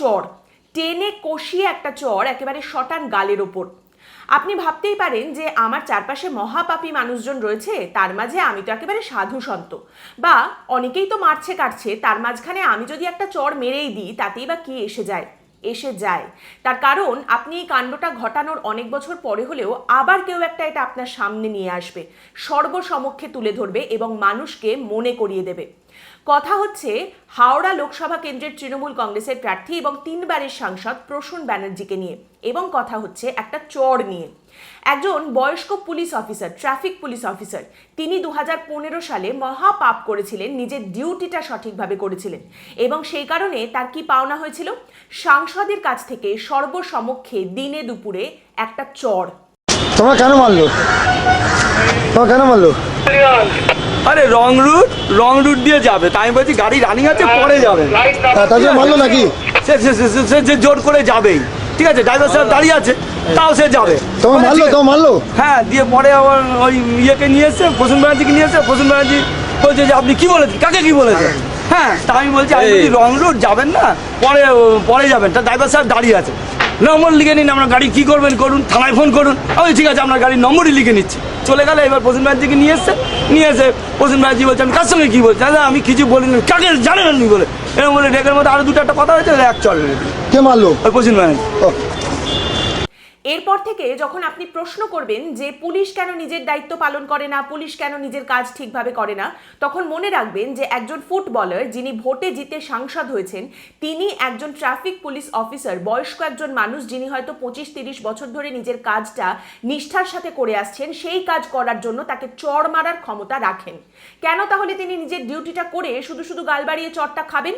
চর। টেনে কষিয়ে একটা চর একেবারে শটান গালের ওপর। আপনি ভাবতেই পারেন যে আমার চারপাশে মহাপাপী মানুষজন রয়েছে, তার মাঝে আমি তো একেবারে সাধু সন্ত। বা অনেকেই তো মারছে কাটছে, তার মাঝখানে আমি যদি একটা চর মেরেই দিই, তাতেই বা কি এসে যায়? এসে যায়। তার কারণ, আপনি এই কাণ্ডটা ঘটানোর অনেক বছর পরে হলেও আবার কেউ একটা এটা আপনার সামনে নিয়ে আসবে। সর্বসমক্ষে তুলে ধরবে এবং মানুষকে মনে করিয়ে দেবে। কথা হচ্ছে, হাওড়া লোকসভা কেন্দ্রের তৃণমূল কংগ্রেসের প্রার্থী এবং তিনবারের সাংসদ প্রসূন ব্যানার্জিকে নিয়ে এবং কথা হচ্ছে একটা চর নিয়ে। একজন বয়স্ক police officer, traffic police officer, তিনি দু সালে মহা পাপ করেছিলেন, নিজের ডিউটিটা সঠিকভাবে করেছিলেন এবং সেই কারণে তার কি পাওনা হয়েছিল? সাংসদের কাছ থেকে সর্বসমক্ষে দিনে দুপুরে একটা চর। তোমরা কেন মারলো? তোমরা কেন মারলো? আরে রং রুট রং রুট দিয়ে যাবে। তাই আমি বলছি গাড়ি রানিং আছে পরে যাবে। হ্যাঁ, তার নাকি? সে সে- জোর করে যাবেই। ঠিক আছে ড্রাইভার সাহেব দাঁড়িয়ে আছে তাও সে যাবে। তোমার মারলো তোমার মারলো? হ্যাঁ দিয়ে পরে আবার ওই ইয়েকে নিয়ে এসছে প্রসূন ব্যানার্জিকে নিয়ে এসছে প্রসূন ব্যানার্জি বলছে যে আপনি কি বলেছেন? কাকে কি বলেছেন? হ্যাঁ। তা আমি বলছি আমি বলছি রং রুট যাবেন না পরে পরে যাবেন। তা ড্রাইভার সাহেব দাঁড়িয়ে আছে। নম্বর লিখে নিন আপনার গাড়ি কী করবেন করুন থানায় ফোন করুন। আমি ঠিক আছে আপনার গাড়ির নম্বরই লিখে নিচ্ছি। চলে গেলে এবার প্রসেন ব্যানার্জিকে নিয়ে এসছে। নিয়ে এসে প্রসেন ব্যানার্জি বলছে আমি কার সঙ্গে কী বলছি? দাদা আমি কিছু বলিনি কাকে জানেন বলে? এরকম বলে ডেকের মধ্যে আরও দুটো একটা কথা হয়েছে এক চল কে মারলো? ওই প্রসেন ব্যানার্জি। এরপর থেকে যখন আপনি প্রশ্ন করবেন যে পুলিশ কেন নিজের দায়িত্ব পালন করে না, পুলিশ কেন নিজের কাজ ঠিকভাবে করে না, তখন মনে রাখবেন যে একজন ফুটবলার যিনি ভোটে জিতে সাংসদ হয়েছেন, তিনি একজন ট্রাফিক পুলিশ অফিসার, বয়স্ক একজন মানুষ যিনি হয়তো পঁচিশ তিরিশ বছর ধরে নিজের কাজটা নিষ্ঠার সাথে করে আসছেন, সেই কাজ করার জন্য তাকে চড় মারার ক্ষমতা রাখেন। কেন তাহলে তিনি নিজের ডিউটিটা করে শুধু শুধু গাল বাড়িয়ে চড়টা খাবেন?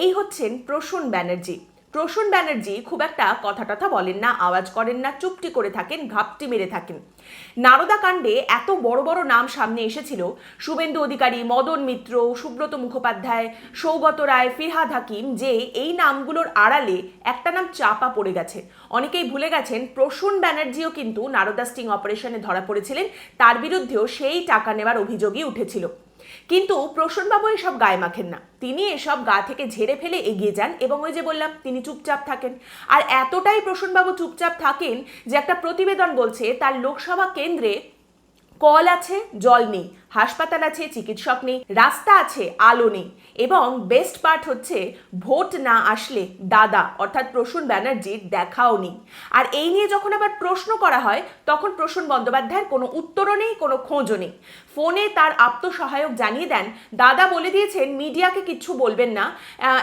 এই হচ্ছেন প্রসূন ব্যানার্জি। প্রসূন ব্যানার্জি খুব একটা কথা টথা বলেন না, আওয়াজ করেন না, চুপটি করে থাকেন, ঘাপটি মেরে থাকেন। নারদা কাণ্ডে এত বড় বড় নাম সামনে এসেছিল, শুভেন্দু অধিকারী, মদন মিত্র, সুব্রত মুখোপাধ্যায়, সৌগত রায়, ফিরহাদ হাকিম, যে এই নামগুলোর আড়ালে একটা নাম চাপা পড়ে গেছে। অনেকেই ভুলে গেছেন, প্রসূন ব্যানার্জিও কিন্তু নারদা স্টিং অপারেশনে ধরা পড়েছিলেন, তার বিরুদ্ধেও সেই টাকা নেওয়ার অভিযোগই উঠেছিল। কিন্তু প্রসূনবাবু এসব গায়ে মাখেন না। তিনি এসব গা থেকে ঝেড়ে ফেলে এগিয়ে যান এবং ওই যে বললাম, তিনি চুপচাপ থাকেন। আর এতটাই প্রসূনবাবু চুপচাপ থাকেন যে একটা প্রতিবেদন বলছে, তার লোকসভা কেন্দ্রে কল আছে, জল নেই। হাসপাতাল আছে, চিকিৎসক নেই, রাস্তা আছে, আলো নেই। এবং বেস্ট পার্ট হচ্ছে, ভোট না আসলে দাদা, অর্থাৎ প্রসূন ব্যানার্জির দেখাও নেই। আর এই নিয়ে যখন আবার প্রশ্ন করা হয়, তখন প্রসূন বন্দ্যোপাধ্যায়ের কোনো উত্তরও নেই, কোনো খোঁজও নেই। ফোনে তার আত্মসহায়ক জানিয়ে দেন, দাদা বলে দিয়েছেন, মিডিয়াকে কিচ্ছু বলবেন না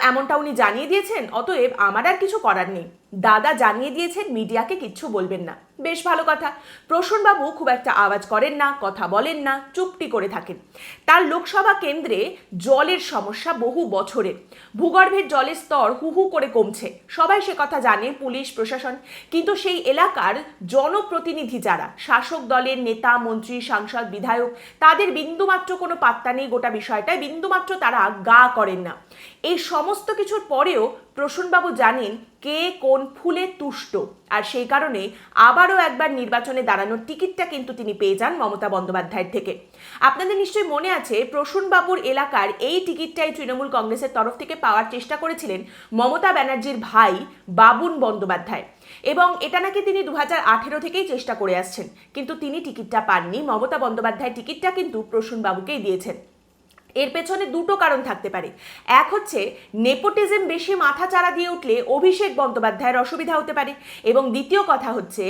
এমনটা উনি জানিয়ে দিয়েছেন, অতএব আমার আর কিছু করার নেই। দাদা জানিয়ে দিয়েছেন, মিডিয়াকে কিচ্ছু বলবেন না। বেশ ভালো কথা। প্রসূনবাবু খুব একটা আওয়াজ করেন না, কথা বলেন না, চুপটি করে থাকেন। তার লোকসভা কেন্দ্রে জলের সমস্যা বহু বছরের। ভূগর্ভের জলের স্তর হু হু করে কমছে। সবাই সে কথা জানে, পুলিশ, প্রশাসন। কিন্তু সেই এলাকার জনপ্রতিনিধি যারা, শাসক দলের নেতা, মন্ত্রী, সাংসদ, বিধায়ক, তাদের বিন্দুমাত্র কোনো পাত্তা নেই গোটা বিষয়টায়। বিন্দুমাত্র তারা গা করেন না। এই সমস্ত কিছুর পরেও প্রসূনবাবু জানেন কে কোন ফুলে তুষ্ট। আর সেই কারণে আবারও একবার নির্বাচনে দাঁড়ানোর টিকিটটা কিন্তু তিনি পেয়ে যান মমতা বন্দ্যোপাধ্যায়ের থেকে। আপনাদের নিশ্চয়ই মনে আছে, প্রসূনবাবুর এলাকার এই টিকিটটাই তৃণমূল কংগ্রেসের তরফ থেকে পাওয়ার চেষ্টা করেছিলেন মমতা ব্যানার্জির ভাই বাবুন বন্দ্যোপাধ্যায়। এবং এটা নাকি তিনি দু হাজার আঠেরো থেকেই চেষ্টা করে আসছেন, কিন্তু তিনি টিকিটটা পাননি। মমতা বন্দ্যোপাধ্যায় টিকিটটা কিন্তু প্রসূনবাবুকেই দিয়েছেন। এর পেছনে দুটো কারণ থাকতে পারে। এক হচ্ছে, নেপোটিজম বেশি মাথা চারা দিয়ে উঠলে অভিষেক বন্দ্যোপাধ্যায়ের অসুবিধা হতে পারে। এবং দ্বিতীয় কথা হচ্ছে,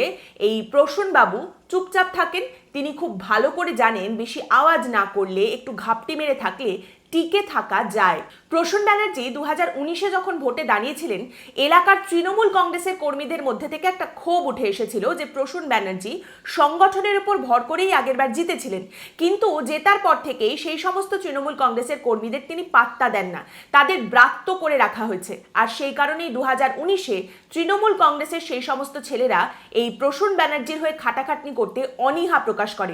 এই প্রসূনবাবু চুপচাপ থাকেন তিনি খুব ভালো করে জানেন বেশি আওয়াজ না করলে একটু ঘাপটি মেরে থাকলে টিকে থাকা যায়। প্রসূন ব্যানার্জি দু হাজার উনিশে যখন ভোটে দাঁড়িয়েছিলেন, এলাকার তৃণমূল কংগ্রেসের কর্মীদের মধ্যে থেকে একটা ক্ষোভ উঠে এসেছিল যে প্রসূন ব্যানার্জি সংগঠনের উপর ভর করেই আগেরবার জিতেছিলেন। কিন্তু জেতার পর থেকেই সেই সমস্ত তৃণমূল কংগ্রেসের কর্মীদের তিনি পাত্তা দেন না। তাদের ব্রাত্য করে রাখা হয়েছে। আর সেই কারণেই দু হাজার উনিশে তৃণমূল কংগ্রেসের সেই সমস্ত ছেলেরা এই প্রসূন ব্যানার্জির হয়ে খাটাখাটনি করতে অনীহা প্রকাশ করে।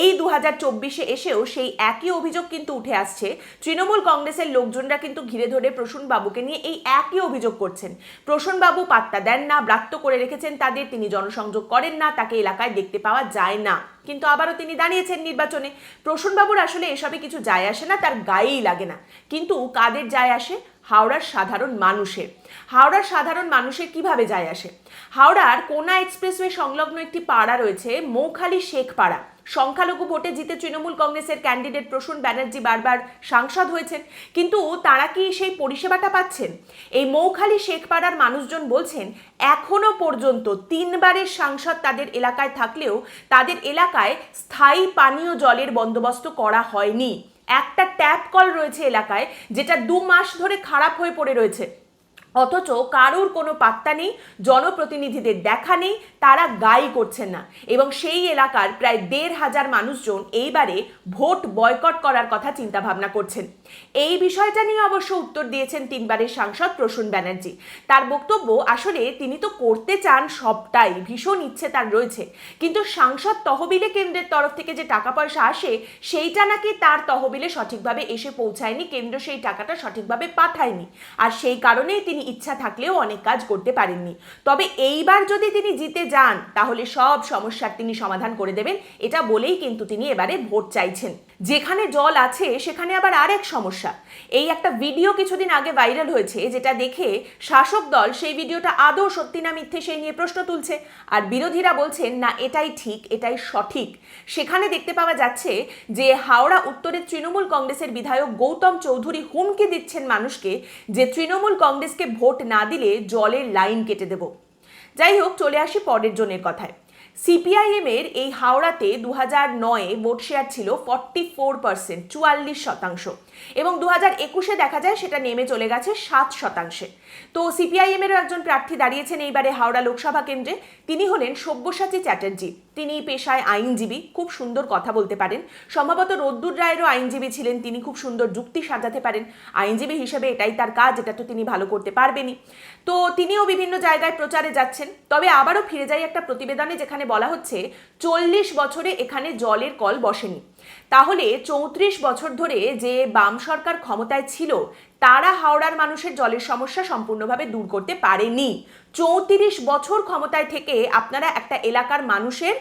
এই দু হাজার চব্বিশে এসেও সেই একই অভিযোগ কিন্তু উঠে আসছে তৃণমূল কংগ্রেসের লোকজনরা কিন্তু ঘিরে ধরে প্রসূন বাবুকে নিয়ে এই একই অভিযোগ করছেন। প্রসূন বাবু পাত্তা দেন না, ব্রাত্য করে রেখেছেন তাদের, তিনি জনসংযোগ করেন না, তাকে এলাকায় দেখতে পাওয়া যায় না। কিন্তু আবারও তিনি দাঁড়িয়েছেন নির্বাচনে। প্রসূনবাবুর আসলে এসবে কিছু যায় আসে না, তার গায়েই লাগে না। কিন্তু কাদের যায় আসে? হাওড়ার সাধারণ মানুষের। হাওড়ার সাধারণ মানুষের কীভাবে যায় আসে? হাওড়ার কোনা এক্সপ্রেসওয়ে সংলগ্ন একটি পাড়া রয়েছে, মৌখালি শেখ পাড়া। সংখ্যালঘু ভোটে জিতে তৃণমূল কংগ্রেসের ক্যান্ডিডেট প্রসূন ব্যানার্জি বারবার সাংসদ হয়েছেন। কিন্তু তারা কি সেই পরিষেবাটা পাচ্ছেন? এই মৌখালি শেখপাড়ার মানুষজন বলছেন, এখনও পর্যন্ত তিনবারের সাংসদ তাদের এলাকায় থাকলেও তাদের এলাকায় স্থায়ী পানীয় জলের বন্দোবস্ত করা হয়নি। একটা ট্যাপ কল রয়েছে এলাকায় যেটা দু মাস ধরে খারাপ হয়ে পড়ে রয়েছে। অথচ কারুর কোনো পাত্তা নেই, জনপ্রতিনিধিদের দেখা নেই, তারা গাই করছেন না। এবং সেই এলাকার প্রায় দেড় হাজার মানুষজন এইবারে ভোট বয়কট করার কথা চিন্তা ভাবনা করছেন। এই বিষয়টা নিয়ে অবশ্য উত্তর দিয়েছেন তিনবারের সাংসদ প্রসূন ব্যানার্জি। তার বক্তব্য, আসলে তিনি তো করতে চান সবটাই, ভীষণ ইচ্ছে তার রয়েছে। কিন্তু সাংসদ তহবিলে কেন্দ্রের তরফ থেকে যে টাকা পয়সা আসে, সেইটা নাকি তার তহবিলে সঠিকভাবে এসে পৌঁছায়নি, কেন্দ্র সেই টাকাটা সঠিকভাবে পাঠায়নি। আর সেই কারণেই তিনি ইচ্ছা থাকলেও অনেক কাজ করতে পারেননি। তবে এইবার যদি তিনি জিতে যান, তাহলে সব সমস্যার তিনি সমাধান করে দেবেন, এটা বলেই কিন্তু তিনি এবারে ভোট চাইছেন। যেখানে জল আছে, সেখানে আবার আরেক সমস্যা। এই একটা ভিডিও কিছুদিন আগে ভাইরাল হয়েছে, যেটা দেখে শাসক দল সেই ভিডিওটা আদৌ সত্যি না মিথ্যে সেই নিয়ে প্রশ্ন তুলছে। আর বিরোধীরা বলছেন, না, এটাই ঠিক, এটাই সঠিক। সেখানে দেখতে পাওয়া যাচ্ছে যে হাওড়া উত্তরের তৃণমূল কংগ্রেসের বিধায়ক গৌতম চৌধুরী হুমকি দিচ্ছেন মানুষকে, যে তৃণমূল কংগ্রেসকে ভোট না দিলে জলের লাইন কেটে দেব। যাই হোক, চলে আসি পরের জনের কথায়। সিপিআইএম এর এই হাওড়াতে দু হাজার নয়ে ভোট শেয়ার ছিল ফর্টি ফোর পার্সেন্ট, চুয়াল্লিশ শতাংশ। এবং দু হাজার একুশে দেখা যায় সেটা নেমে চলে গেছে সাত শতাংশে। তো সিপিআইএম এরও একজন প্রার্থী দাঁড়িয়েছেন এইবারে হাওড়া লোকসভা কেন্দ্রে। তিনি হলেন সব্যসাচী চ্যাটার্জি। তিনি পেশায় আইনজীবী, খুব সুন্দর কথা বলতে পারেন। সম্ভবত রোদ্দুর রায়েরও আইনজীবী ছিলেন, তিনি খুব সুন্দর যুক্তি সাজাতে পারেন। আইনজীবী হিসেবে এটাই তার কাজ, এটা তো তিনি ভালো করতে পারবেনি তো তিনিও বিভিন্ন জায়গায় প্রচারে যাচ্ছেন। তবে আবারও ফিরে যাই একটা প্রতিবেদনে যেখানে বলা হচ্ছে, চল্লিশ বছরে এখানে জলের কল বসেনি। তাহলে চৌত্রিশ বছর ধরে যে বাম সরকার ক্ষমতায় ছিল, তারা হাওড়ার মানুষের জলের সমস্যা সম্পূর্ণভাবে দূর করতে পারেনি। চৌত্রিশ বছর ক্ষমতায় থেকে আপনারা একটা এলাকার মানুষের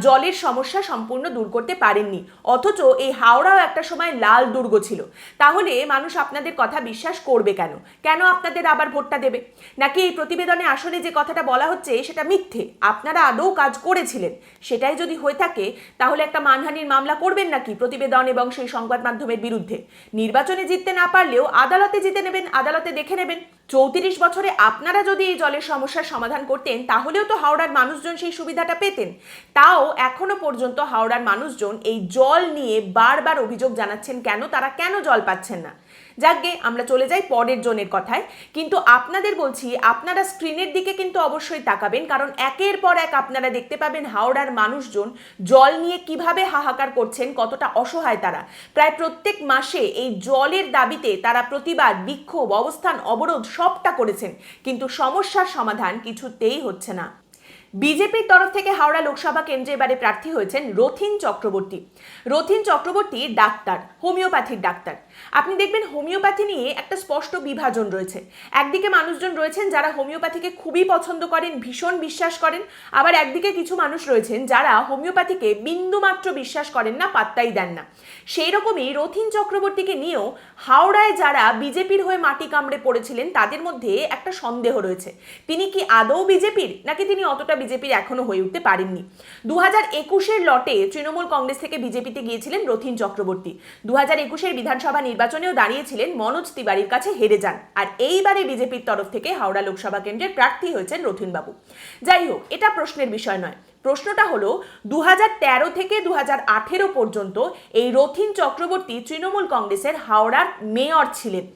জলের সমস্যা সম্পূর্ণ দূর করতে পারেননি। অথচ এই হাওড়াও একটা সময় লাল দুর্গ ছিল। তাহলে মানুষ আপনাদের কথা বিশ্বাস করবে কেন? কেন আপনাদের আবার ভোটটা দেবে? নাকি এই প্রতিবেদনে আসলে যে কথাটা বলা হচ্ছে, সেটা মিথ্যে? আপনারা আদৌ কাজ করেছিলেন? সেটাই যদি হয়ে থাকে, তাহলে একটা মানহানির মামলা করবেন নাকি প্রতিবেদন এবং সেই সংবাদ মাধ্যমের বিরুদ্ধে? নির্বাচনে জিততে না পারলেও আদালতে জিতে নেবেন, আদালতে দেখে নেবেন। চৌত্রিশ বছরে আপনারা যদি এই জলের সমস্যার সমাধান করতেন, তাহলেও তো হাওড়ার মানুষজন সেই সুবিধাটা পেতেন। তাও এখনও পর্যন্ত হাওড়ার মানুষজন এই জল নিয়ে বারবার অভিযোগ জানাচ্ছেন, কেন? তারা কেন জল পাচ্ছেন না? যাকগে, আমরা চলে যাই পরের জনের কথায়। কিন্তু আপনাদের বলছি, আপনারা স্ক্রিনের দিকে কিন্তু অবশ্যই তাকাবেন, কারণ একের পর এক আপনারা দেখতে পাবেন হাওড়ার মানুষজন জল নিয়ে কীভাবে হাহাকার করছেন, কতটা অসহায় তারা। প্রায় প্রত্যেক মাসে এই জলের দাবিতে তারা প্রতিবাদ, বিক্ষোভ, অবস্থান, অবরোধ সবটা করেছেন। কিন্তু সমস্যার সমাধান কিছুতেই হচ্ছে না। বিজেপির তরফ থেকে হাওড়া লোকসভা কেন্দ্রে এবারে প্রার্থী হয়েছেন রথিন চক্রবর্তী। রথিন চক্রবর্তী ডাক্তার হোমিওপ্যাথির ডাক্তার। আপনি দেখবেন হোমিওপ্যাথি নিয়ে একটা স্পষ্ট বিভাজন রয়েছে। একদিকে মানুষজন রয়েছেন যারা হোমিওপ্যাথিকে খুবই পছন্দ করেন, ভীষণ বিশ্বাস করেন, আবার একদিকে কিছু মানুষ রয়েছেন যারা হোমিওপ্যাথিকে বিন্দুমাত্র বিশ্বাস করেন না, পাত্তাই দেন না। সেই রকমই রথিন চক্রবর্তীকে নিয়েও হাওড়ায় যারা বিজেপির হয়ে মাটি কামড়ে পড়েছিলেন, তাদের মধ্যে একটা সন্দেহ রয়েছে। তিনি কি আদৌ বিজেপির, নাকি তিনি অতটা বিজেপির এখনও হয়ে উঠতে পারেননি। দু হাজার একুশের লটে তৃণমূল কংগ্রেস থেকে বিজেপিতে গিয়েছিলেন রথিন চক্রবর্তী। দু হাজার একুশের বিধানসভা নির্বাচনেও দাঁড়িয়েছিলেন মনোজ তিওয়ারির কাছে হেরে যান। আর এইবারে বিজেপির তরফ থেকে হাওড়া লোকসভা কেন্দ্রের প্রার্থী হয়েছেন রথিনবাবু। যাই হোক, এটা প্রশ্নের বিষয় নয়। প্রশ্নটা হলো দু হাজার তেরো থেকে দু হাজার আঠেরো পর্যন্ত এই রথিন চক্রবর্তী তৃণমূল কংগ্রেসের হাওড়ার মেয়র ছিলেন।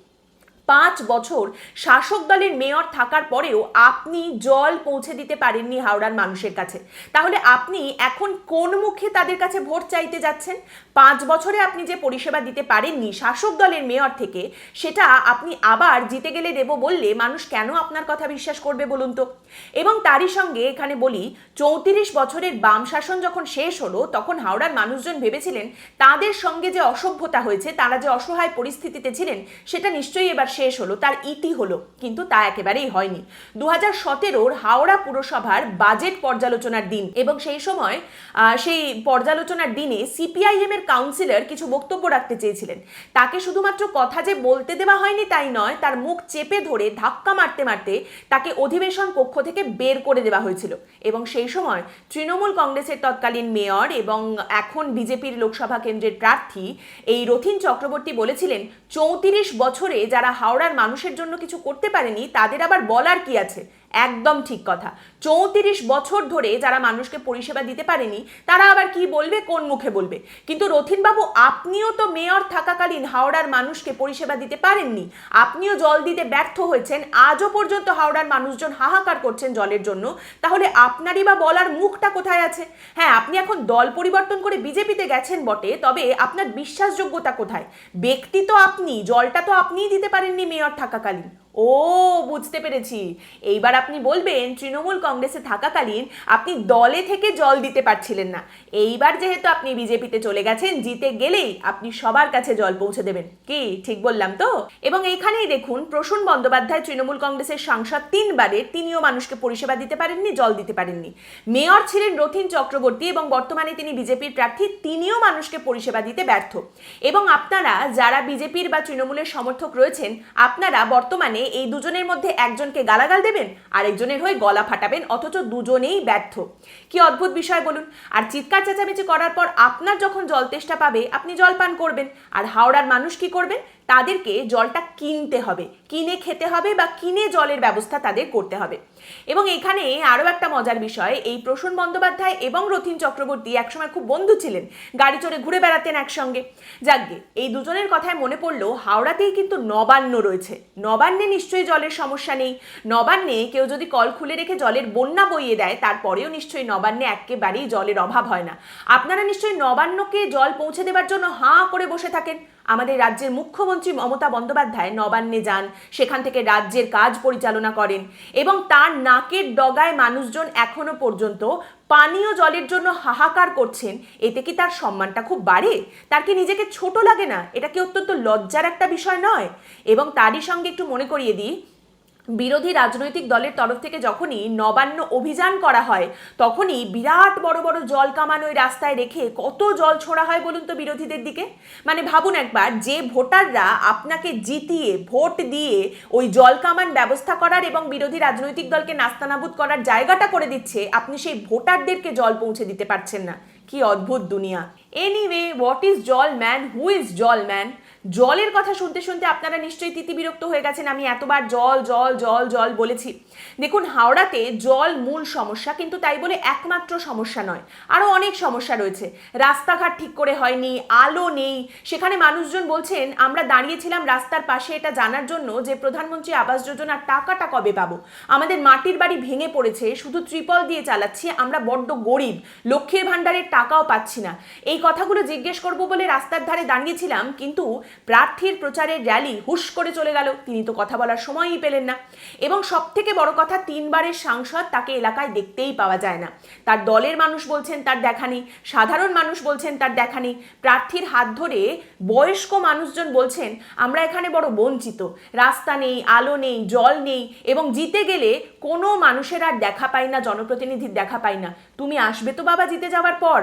পাঁচ বছর শাসক দলের মেয়র থাকার পরেও আপনি জল পৌঁছে দিতে পারেননি হাওড়ার মানুষের কাছে। তাহলে আপনি এখন কোন মুখে তাদের কাছে ভোট চাইতে যাচ্ছেন? পাঁচ বছরে আপনি যে পরিষেবা দিতে পারেননি শাসক দলের মেয়র থেকে, সেটা আপনি আবার জিতে গেলে দেব বললে মানুষ কেন আপনার কথা বিশ্বাস করবে বলুন তো? এবং তারই সঙ্গে এখানে বলি, চৌত্রিশ বছরের বাম শাসন যখন শেষ হলো, তখন হাওড়ার মানুষজন ভেবেছিলেন তাদের সঙ্গে যে অসভ্যতা হয়েছে, তারা যে অসহায় পরিস্থিতিতে ছিলেন, সেটা নিশ্চয়ই এবার শেষ হলো, তার ইতি হলো, কিন্তু তা একেবারেই হয়নি। দু হাজার সতেরোর হাওড়া পুরসভার বাজেট পর্যালোচনার দিন এবং সেই সময় সেই পর্যালোচনার দিনে সিপিআইএম এর কাউন্সিলর কিছু বক্তব্য রাখতে চেয়েছিলেন। তাকে শুধুমাত্র কথা যে বলতে দেওয়া হয়নি তাই নয়, তার মুখ চেপে ধরে ধাক্কা মারতে মারতে তাকে অধিবেশন কক্ষ থেকে বের করে দেওয়া হয়েছিল। এবং সেই সময় তৃণমূল কংগ্রেসের তৎকালীন মেয়র এবং এখন বিজেপির লোকসভা কেন্দ্রের প্রার্থী এই রথিন চক্রবর্তী বলেছিলেন, চৌত্রিশ বছরে যারা হাওড়ার মানুষের জন্য কিছু করতে পারেনি তাদের আবার বলার কি আছে? একদম ঠিক কথা। চৌত্রিশ বছর ধরে যারা মানুষকে পরিষেবা দিতে পারেনি, তারা আবার কি বলবে, কোন মুখে বলবে? কিন্তু রথিনবাবু, আপনিও তো মেয়র থাকাকালীন হাওড়ার মানুষকে পরিষেবা দিতে পারেননি। আপনিও জল দিতে ব্যর্থ হয়েছেন, আজও পর্যন্ত হাওড়ার মানুষজন হাহাকার করছেন জলের জন্য। তাহলে আপনারই বা বলার মুখটা কোথায় আছে? হ্যাঁ আপনি এখন দল পরিবর্তন করে বিজেপিতে গেছেন বটে, তবে আপনার বিশ্বাসযোগ্যতা কোথায়? ব্যক্তি তো আপনি, জলটা তো আপনিই দিতে পারেননি মেয়র থাকাকালীন। ও, বুঝতে পেরেছি। এইবার আপনি বলবেন, তৃণমূল কংগ্রেসে থাকাকালীন আপনি দলে থেকে জল দিতে পারছিলেন না। এইবার যেহেতু আপনি বিজেপিতে চলে গেছেন, জিতে গেলেই আপনি সবার কাছে জল পৌঁছে দেবেন। কি? ঠিক বললাম তো? এবং এইখানেই দেখুন, প্রসূন বন্দ্যোপাধ্যায় তৃণমূল কংগ্রেসের সাংসদ তিনবারের, তিনিও মানুষকে পরিষেবা দিতে পারেননি, জল দিতে পারেননি। মেয়র ছিলেন রথিন চক্রবর্তী এবং বর্তমানে তিনি বিজেপির প্রার্থী, তিনিও মানুষকে পরিষেবা দিতে ব্যর্থ। এবং আপনারা, যারা বিজেপির বা তৃণমূলের সমর্থক রয়েছেন, আপনারা বর্তমানে এই দুজনের মধ্যে একজনকে গালাগাল দেবেন আর একজনের হয়ে গলা ফাটাবেন, অথচ দুজনেই ব্যর্থ। কি অদ্ভুত বিষয় বলুন। আর চিৎকার চেঁচামেচি করার পর আপনার যখন জল তেষ্টা পাবে, আপনি জল পান করবেন। আর হাওড়ার মানুষ কি করবেন? তাদেরকে জলটা কিনতে হবে। কিনে খেতে হবে বা কিনে জলের ব্যবস্থা তাদের করতে হবে। এবং এখানে আরও একটা মজার বিষয়, এই প্রসূন বন্দ্যোপাধ্যায় এবং রথিন চক্রবর্তী একসময় খুব বন্ধু ছিলেন, গাড়ি চড়ে ঘুরে বেড়াতেন একসঙ্গে। যাকগে এই দুজনের কথায় মনে পড়ল, হাওড়াতেই কিন্তু নবান্ন রয়েছে। নবান্নে নিশ্চয়ই জলের সমস্যা নেই। নবান্নে কেউ যদি কল খুলে রেখে জলের বন্যা বইয়ে দেয়, তারপরেও নিশ্চয়ই নবান্নে একেবারেই জলের অভাব হয় না। আপনারা নিশ্চয়ই নবান্নকে জল পৌঁছে দেবার জন্য হাঁ করে বসে থাকেন। আমাদের রাজ্যের মুখ্যমন্ত্রী মমতা বন্দ্যোপাধ্যায় নবান্নে যান। সেখান থেকে রাজ্যের কাজ পরিচালনা করেন এবং তার নাকের ডগায় মানুষজন এখনও পর্যন্ত পানীয় জলের জন্য হাহাকার করছেন। এতে কি তার সম্মানটা খুব বাড়ে? তার কি নিজেকে ছোট লাগে না? এটা কি অত্যন্ত লজ্জার একটা বিষয় নয়? এবং তারই সঙ্গে একটু মনে করিয়ে দিই বিরোধী রাজনৈতিক দলের তরফ থেকে যখনই নবান্ন অভিযান করা হয়, তখনই বিরাট বড় বড় জল কামান ওই রাস্তায় রেখে কত জল ছোড়া হয় বলুন তো বিরোধীদের দিকে? মানে ভাবুন একবার, যে ভোটাররা আপনাকে জিতিয়ে, ভোট দিয়ে ওই জল কামান ব্যবস্থা করার এবং বিরোধী রাজনৈতিক দলকে নাস্তানাবুদ করার জায়গাটা করে দিচ্ছে, আপনি সেই ভোটারদেরকে জল পৌঁছে দিতে পারছেন না। কি অদ্ভুত দুনিয়া। Anyway what is jol man who is jol man জলের কথা শুনতে শুনতে আপনারা নিশ্চয়ই তিতি বিরক্ত হয়ে গেছেন। আমি এতবার জল জল জল জল বলেছি। দেখুন, হাওড়াতে জল মূল সমস্যা, কিন্তু তাই বলে একমাত্র সমস্যা নয়। আরও অনেক সমস্যা রয়েছে। রাস্তাঘাট ঠিক করে হয়নি, আলো নেই। সেখানে মানুষজন বলছেন, আমরা দাঁড়িয়েছিলাম রাস্তার পাশে, এটা জানার জন্য যে প্রধানমন্ত্রী আবাস যোজনার টাকাটা কবে পাবো? আমাদের মাটির বাড়ি ভেঙে পড়েছে, শুধু ত্রিপল দিয়ে চালাচ্ছি, আমরা বড্ড গরিব, লক্ষ্মীর ভাণ্ডারের টাকাও পাচ্ছি না। এই কথাগুলো জিজ্ঞেস করব বলে রাস্তার ধারে দাঁড়িয়েছিলাম, কিন্তু প্রার্থীর প্রচারের র্যালি হুশ করে চলে গেল। তিনি তো কথা বলার সময়ই পেলেন না। এবং সব থেকে বড় কথা, তিনবারের সাংসদ তাকে এলাকায় দেখতেই পাওয়া যায় না। তার দলের মানুষ বলছেন তার দেখা নেই, সাধারণ মানুষ বলছেন তার দেখা নেই। প্রার্থীর হাত ধরে বয়স্ক মানুষজন বলছেন, আমরা এখানে বড় বঞ্চিত। রাস্তা নেই, আলো নেই, জল নেই এবং জিতে গেলে কোনো মানুষের আর দেখা পাই না, জনপ্রতিনিধির দেখা পাই না। তুমি আসবে তো বাবা জিতে যাওয়ার পর।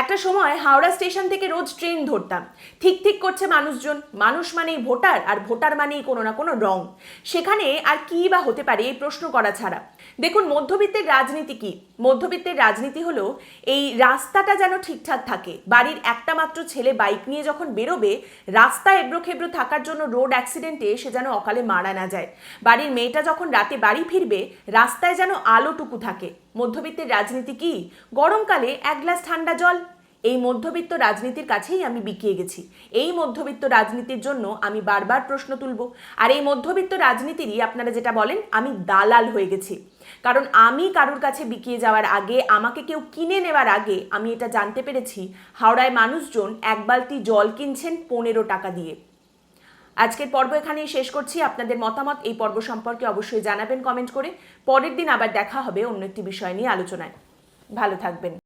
একটা সময় হাওড়া স্টেশন থেকে রোজ ট্রেন ধরতাম। ঠিক ঠিক করছে মানুষজন। মানুষ মানেই ভোটার আর ভোটার মানেই কোনো না কোনো রং। সেখানে আর কি বা হতে পারে এই প্রশ্ন করা ছাড়া। দেখুন, মধ্যবিত্তের রাজনীতি কি? মধ্যবিত্তের রাজনীতি হলো, এই রাস্তাটা যেন ঠিকঠাক থাকে। বাড়ির একটা মাত্র ছেলে বাইক নিয়ে যখন বেরোবে, রাস্তা এবড়ো খেবড়ো থাকার জন্য রোড অ্যাক্সিডেন্টে সে যেন অকালে মারা না যায়। বাড়ির মেয়েটা যখন রাতে বাড়ি ফিরবে, রাস্তায় যেন আলোটুকু থাকে। মধ্যবিত্তের রাজনীতি কি? গরমকালে এক গ্লাস ঠান্ডা জল। এই মধ্যবিত্ত রাজনীতির কাছেই আমি বিকিয়ে গেছি। এই মধ্যবিত্ত রাজনীতির জন্য আমি বারবার প্রশ্ন তুলব। আর এই মধ্যবিত্ত রাজনীতিরই আপনারা যেটা বলেন, আমি দালাল হয়ে গেছি। কারণ আমি কারোর কাছে বিকিয়ে যাওয়ার আগে, আমাকে কেউ কিনে নেওয়ার আগে আমি এটা জানতে পেরেছি হাওড়ায় মানুষজন এক বালতি জল কিনছেন পনেরো টাকা দিয়ে। আজকের পর্ব এখানেই শেষ করছি। আপনাদের মতামত এই পর্ব সম্পর্কে অবশ্যই জানাবেন কমেন্ট করে। পরের দিন আবার দেখা হবে অন্য একটি বিষয় নিয়ে আলোচনায়। ভালো থাকবেন।